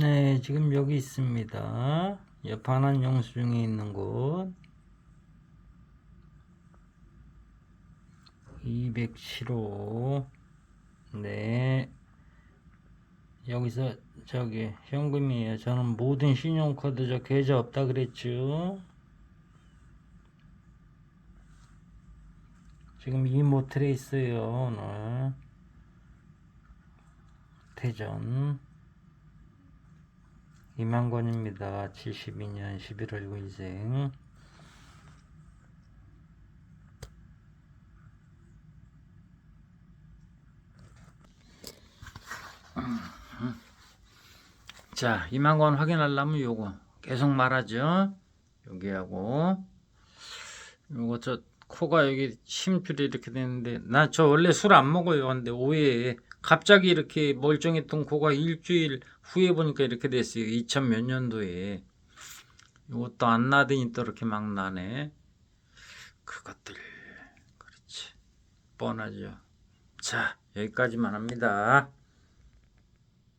네, 지금 여기 있습니다. 이 반환 영수증에 있는 곳. 207호. 네. 여기서 저기 현금이에요. 저는 모든 신용카드 저 계좌 없다 그랬죠. 지금 이 모텔에 있어요, 오늘. 대전. 이만권입니다. 72년 11월 9일생. 자, 이만권 확인하려면 요거 계속 말하죠. 여기하고 요거 저 코가 여기 심줄이 이렇게 되는데 나 저 원래 술 안 먹어요. 근데 오해 갑자기 이렇게 멀쩡했던 코가 일주일 후에 보니까 이렇게 됐어요. 2000 몇 년도에 이것도 안 나더니 또 이렇게 막 나네. 그것들 그렇지 뻔하죠. 자 여기까지만 합니다.